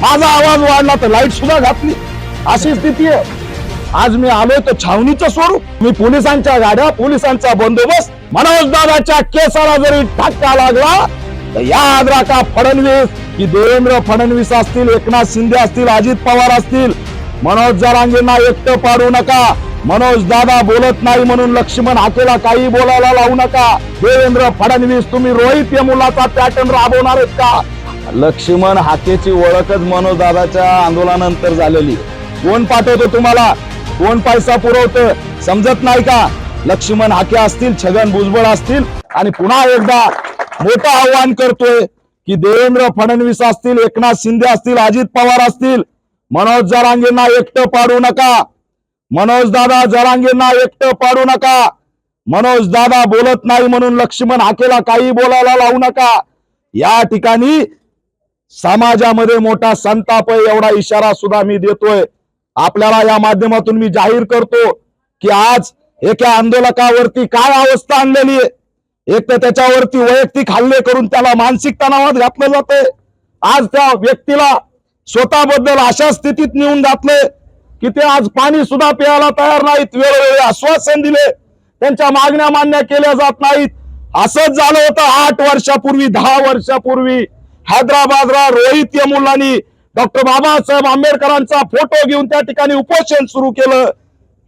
माझा आवाज वाढला तर लाइट सुद्धा घातली. अशी स्थिती आहे. आज मी आलोय तर छावणीचं स्वरूप. मी पोलिसांच्या गाड्या पोलिसांचा बंदोबस्त मनोज दादाच्या केसाला जरी धक्का लागला तर याद का फडणवीस की देवेंद्र फडणवीस असतील एकनाथ शिंदे असतील अजित पवार असतील मनोज जरांगेंना एकटं पाडू नका. मनोज दादा बोलत नाही म्हणून लक्ष्मण हाकेला काही बोलायला लावू नका. देवेंद्र फडणवीस तुम्ही रोहित या मुलाचा पॅटर्न राबवणार आहेत का? लक्ष्मण हाकेची ओळखच मनोज दादाच्या आंदोलनानंतर झालेली. कोण पाठवतो तुम्हाला? कोण पैसा पुरवतं? समजत नाही का? लक्ष्मण हाके असतील छगन भुजबळ असतील आणि पुन्हा एकदा मोठं आव्हान करतोय की देवेंद्र फडणवीस असतील एकनाथ शिंदे असतील अजित पवार असतील. मनोज जरांगेंना एकटं पाडू नका. मनोज दादा जरांगेंना एकटं पाडू नका. मनोज दादा बोलत नाही म्हणून लक्ष्मण हाकेला काही बोलायला लावू नका. या ठिकाणी समाजामध्ये मोठा संताप आहे एवढा इशारा सुद्धा मी देतोय. आपल्याला या माध्यमातून मी जाहीर करतो की आज एका आंदोलकावरती काय अवस्था आणलेली आहे? एक तर त्याच्यावरती वैयक्तिक हल्ले करून त्याला मानसिक तणावात घातलं जाते आज त्या व्यक्तीला स्वतःबद्दल अशा स्थितीत नेऊन घातले की ते आज पाणी सुद्धा प्यायला तयार नाहीत वेळोवेळी आश्वासन दिले. त्यांच्या मागण्या मान्य केल्या जात नाहीत. असंच झालं होतं आठ वर्षापूर्वी दहा वर्षापूर्वी. हैदराबादला रोहित यमुलानी डॉक्टर बाबासाहेब आंबेडकरांचा फोटो घेऊन त्या ठिकाणी उपोषण सुरू केलं.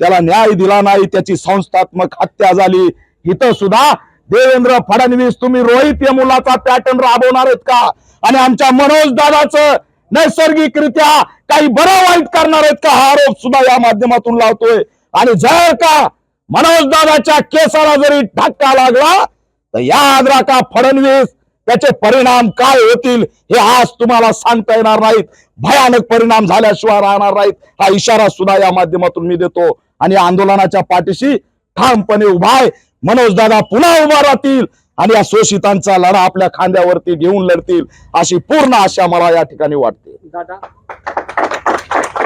त्याला न्याय दिला नाही त्याची संस्थात्मक हत्या झाली. इथं सुद्धा देवेंद्र फडणवीस तुम्ही रोहित यमुलाचा पॅटर्न राबवणार आहेत का? आणि आमच्या मनोज दादाचं नैसर्गिकरित्या काही बरं वाईट करणार आहेत का? हा आरोप सुद्धा या माध्यमातून लावतोय. आणि जर का मनोज दादाच्या केसाला जरी धक्का लागला तर याद राखा फडणवीस त्याचे परिणाम काय होतील हे आज तुम्हाला सांगता येणार नाहीत. भयानक परिणाम झाल्याशिवाय राहणार नाहीत. हा इशारा सुद्धा या माध्यमातून मी देतो. आणि आंदोलनाच्या पाठीशी ठामपणे उभा आहे. मनोज दादा पुन्हा उभा राहतील आणि या शोषितांचा लढा आपल्या खांद्यावरती घेऊन लढतील अशी पूर्ण आशा मला या ठिकाणी वाटते. दादा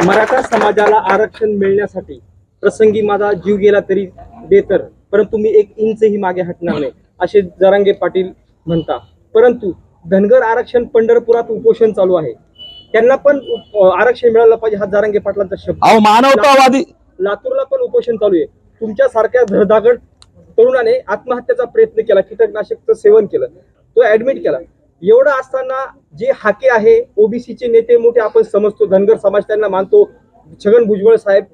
मराठा समाजाला आरक्षण मिळण्यासाठी प्रसंगी माझा जीव गेला तरी बेतर परंतु मी एक इंचही मागे हटणार नाही असे जरांगे पाटील म्हणता परंतु धनगर आरक्षण पंढरपुरात उपोषण चालू आहे. त्यांना पण आरक्षण मिळालं पाहिजे हा जरांगे पाटलांचा शब्द. मानवतावादी लातूरला पण उपोषण चालू आहे. तुमच्या सारख्या धडधाकट तरुणाने आत्महत्येचा प्रयत्न केला कीटकनाशकचं सेवन केलं तो ऍडमिट केला. एवढं असताना जे हाके आहे ओबीसीचे नेते मोठे आपण समजतो धनगर समाज त्यांना मानतो. छगन भुजबळ साहेब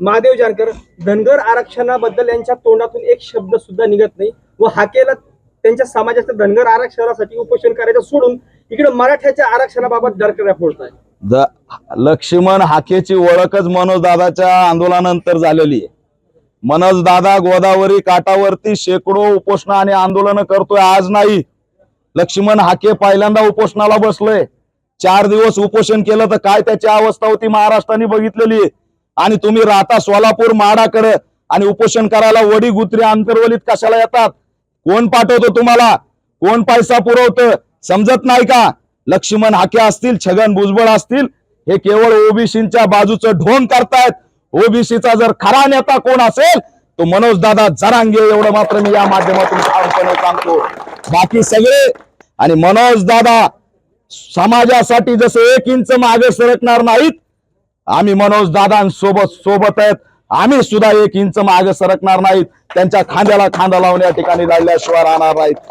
महादेव जानकर धनगर आरक्षणाबद्दल यांच्या तोंडातून एक शब्द सुद्धा निघत नाही व हाकेला त्यांच्या समाजाच्या धनगर आरक्षणासाठी उपोषण करायचं सोडून इकडे मराठ्याच्या आरक्षणाबाबत डरकऱ्या फोडत आहे लक्ष्मण हाकेची ओळखच मनोज दादाच्या आंदोलनानंतर झालेली आहे. मनोज दादा गोदावरी काठावरती शेकडो उपोषण आणि आंदोलन करतोय. आज नाही. लक्ष्मण हाके पहिल्यांदा उपोषणाला बसलोय. चार दिवस उपोषण केलं तर काय त्याची अवस्था होती महाराष्ट्राने बघितलेली आणि तुम्ही राहता सोलापूर माडाकडे आणि उपोषण करायला वडी गुत्री आंतरवलीत कशाला येतात? कोण पाठवतो तुम्हाला? कोण पैसा पुरवतं? समजत नाही का? लक्ष्मण हाके असतील छगन भुजबळ असतील हे केवळ ओबीसीच्या बाजूचं ढोंग करतायत. ओबीसीचा जर खरा नेता कोण असेल तो मनोज दादा जरांगे एवढं मात्र मी या माध्यमातून ठामपणे सांगतो. बाकी सगळे आणि मनोज दादा समाजासाठी जसं एक इंच मागे सरकणार नाहीत आम्ही मनोज दादांसोबत सोबत आहेत. आम्ही सुद्धा एक इंच मागे सरकणार नाहीत. त्यांच्या खांद्याला खांदा लावून या ठिकाणी लढल्याशिवाय राहणार नाहीत.